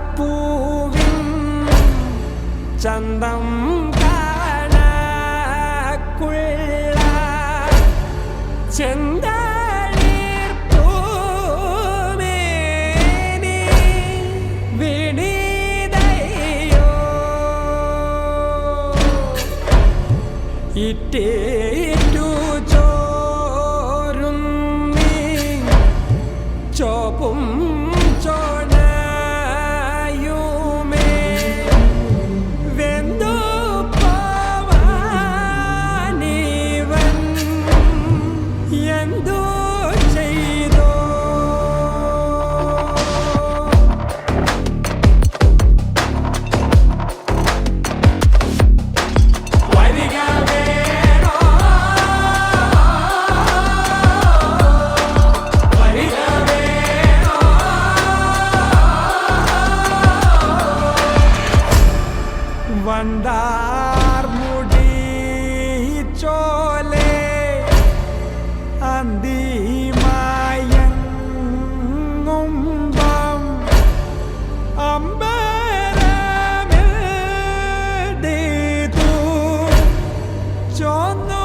ചെന്താമരപ്പൂവിൻ ചന്തം കാണക്കുള്ള വിണിതയോ Mm, Jordan. അന്തിമയങ്ങുമ്പം അമ്പരമെഴുതീതു ചൊന്നു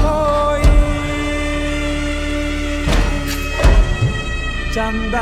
പോയി. ചന്ദ